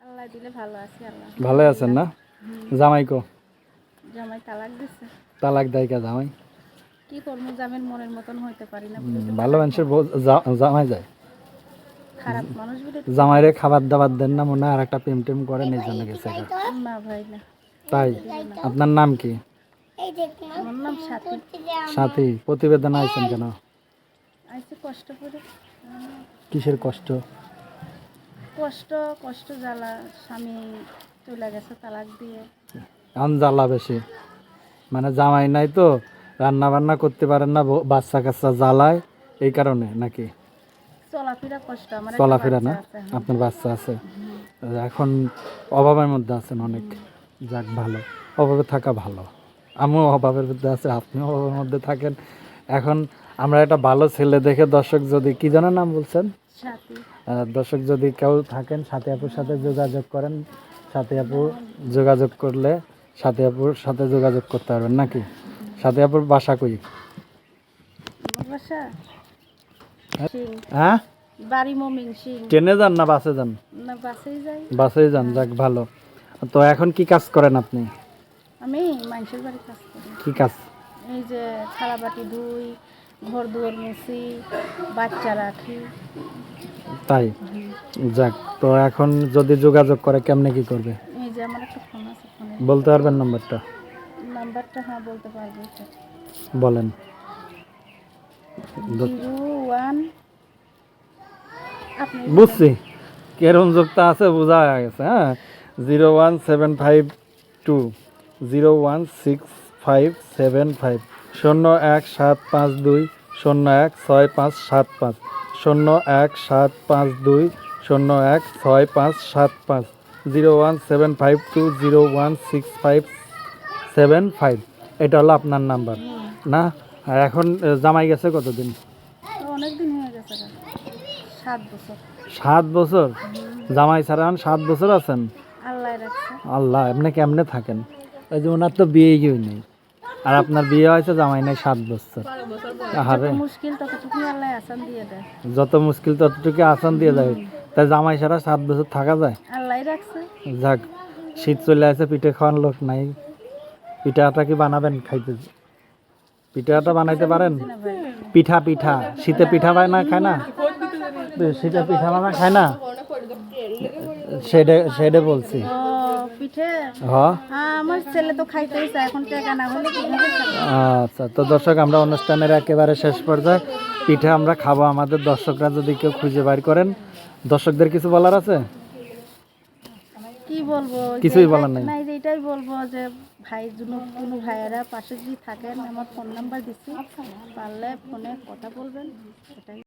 আল্লাহ দিলে ভালো আছি আল্লাহ ভালো আছেন না? জামাই কো? জামাই তালাক তালাক দেয় কা জামাই? কি করব জামের মনের মতন হইতে পারি না ভালো মানুষের জামাই যায়। খারাপ মানুষ জামাইরে খাবার দাবার দেন না মনে হয় আর একটা প্রেম টেম এই জন্য গেছে না ভাই না। তাই? আপনার নাম কি? আমার নাম সাথী। সাথী প্রতিবেদন আইছেন কেন? কষ্ট করে। কিসের কষ্ট? কষ্ট কষ্ট জ্বালা স্বামী চলে গেছে তালাক দিয়ে। আন জ্বালা বেশি। মানে জামাই নাই তো রান্না বান্না করতে পারেন না বাচ্চা কাচ্চা জ্বালায় এই কারণে নাকি? চলাফেরা কষ্ট আমার চলাফেরা না? আপনার বাচ্চা আছে? এখন অভাবের মধ্যে আছেন অনেক। যাক ভালো। অভাবে থাকা ভালো। আমিও অভাবের মধ্যে আছে আপনিও অভাবের মধ্যে থাকেন। এখন আমরা একটা ভালো ছেলে দেখে দর্শক যদি কি জানার নাম বলছেন? দর্শক যদি কেউ থাকেন সাথী আপুর সাথে যোগাযোগ করেন সাথী আপু যোগাযোগ করলে সাথী আপুর সাথে যোগাযোগ করতে পারবেন নাকি? সাথী আপুর বাসা কই? হ্যাঁ? বাড়ি ট্রেনে যান না বাসে যান? বাসেই যান যাক ভালো। তো এখন কি কাজ করেন আপনি? আমি মানুষের বাড়ি কাজ করি। কি কাজ? এই যে থালা বাটি ধুই ঘর দুয়ার মুছি বাচ্চা রাখি। তাই? যাক তো এখন যদি যোগাযোগ করে কেমনে কি করবে? এই যে আমার একটা ফোন আছে ফোনে। বলতে পারবেন নাম্বারটা? নাম্বারটা হ্যাঁ বলতে পারব বলেন। জিরো ওয়ান বুঝছি। কেরম যুক্ত আছে বোঝা গেছে হ্যাঁ? Zero one seven five two zero one six five seven five. শূন্য এক সাত পাঁচ দুই শূন্য এক ছয় পাঁচ সাত পাঁচ। শূন্য এক সাত পাঁচ দুই শূন্য এক ছয় পাঁচ সাত পাঁচ। Zero one seven five two zero one six five seven five. এটা হলো আপনার নাম্বার। না? এখন জামাই গেছে কতদিন। সাত বছর। জামাই ছাড়া এখন সাত বছর আছেন? আল্লাহ এমনি কেমনে থাকেন? ওই যে ওনার তো বিয়েই নেই আর আপনার বিয়ে হয়েছে জামাই নাই সাত বছর। আহারে যত মুশকিল ততটুকু আসান দিয়ে যায় তাই জামাই ছাড়া সাত বছর থাকা যায়? যাক শীত চলে আসে পিঠে খাওয়ার লোক নাই। পিঠা আটা কি বানাবেন খাইতে? পিঠা আটা বানাইতে পারেন? পিঠা পিঠা। শীতে পিঠা বানা খায় না? শীতে পিঠা বানা খায় না? সেটা সেটা বলছি। আচ্ছা তো দর্শক আমরা অনুষ্ঠানের একেবারে শেষ পর্যায়ে পিঠা আমরা খাব। আমাদের দর্শকরা যদি কেউ খুঁজে বাইর করেন দর্শকদের কিছু বলার আছে? কি বলব? কিছুই বলার নাই। এটাই বলব যে ভাই জন্য কোনো ভাইয়েরা পাশে যদি থাকেন আমার ফোন নাম্বার দিচ্ছি। পারলে ফোনে কথা বলবেন এটাই